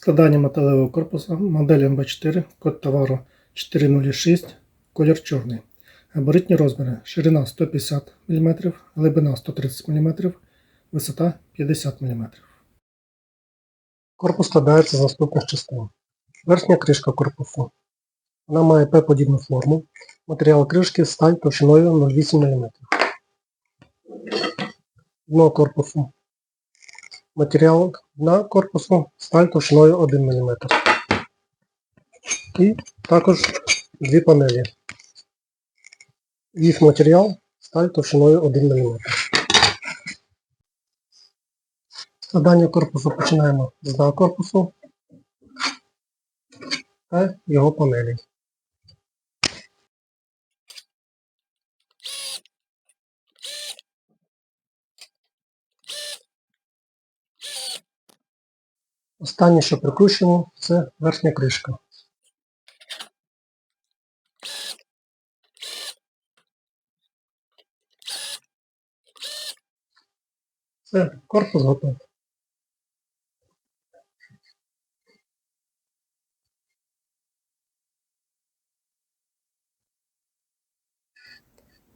Складання металевого корпусу, модель МБ4, код товару 406, колір чорний. Габаритні розміри. Ширина 150 мм, глибина 130 мм, висота 50 мм. Корпус складається з наступних частин. Верхня кришка корпусу. Вона має П-подібну форму. Матеріал кришки сталь товщиною 0,8 мм. Дно корпусу. Матеріал дна корпусу сталь товщиною 1 мм. І також дві панелі. Їх матеріал сталь товщиною 1 мм. Складання корпусу починаємо з дна корпусу та його панелі. Останнє, що прикручуємо, це верхня кришка. Все, корпус готовий.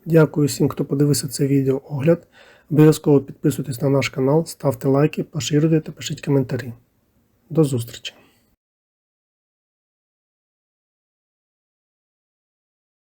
Дякую всім, хто подивився це відео огляд. Обов'язково підписуйтесь на наш канал, ставте лайки, поширюйте та пишіть коментарі. До зустрічі!